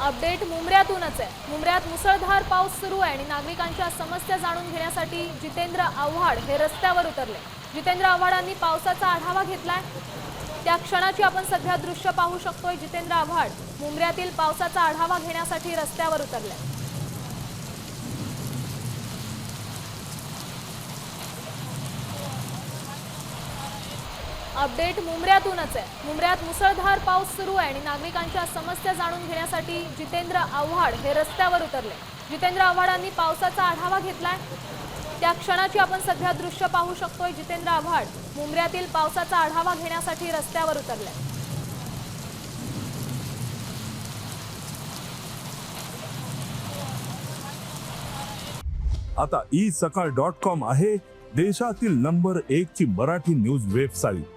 Update मुंबऱ्यातूनच आहे. मुंबऱ्यात मुसळधार पाऊस सुरू आहे आणि नागरिकांच्या समस्या जाणून घेण्यासाठी जितेंद्र आव्हाड हे रस्त्यावर उतरले. जितेंद्र आव्हाडांनी पावसाचा आढावा घेतलाय. त्या क्षणाची आपण सध्या दृश्य पाहू शकतोय जितेंद्र आव्हाड मुंबऱ्यातील पावसाचा आढावा घेण्यासाठी रस्त्यावर उतरले. अपडेट मुंबऱ्यातूनच आहे. मुंबऱ्यात मुसळधार पाऊस सुरू आहे आणि नागरिकांच्या समस्या जाणून घेण्यासाठी जितेंद्र आव्हाड हे रस्त्यावर उतरले. जितेंद्र आव्हाडांनी पावसाचा आढावा घेतलाय. त्या क्षणाची आपण सध्या दृश्य पाहू शकतोय. जितेंद्र आव्हाड मुंबऱ्यातील पावसाचा आढावा घेण्यासाठी रस्त्यावर उतरले. आता ई सकाळ डॉट कॉम आहे देशातील नंबर एक ची मराठी न्यूज वेबसाईट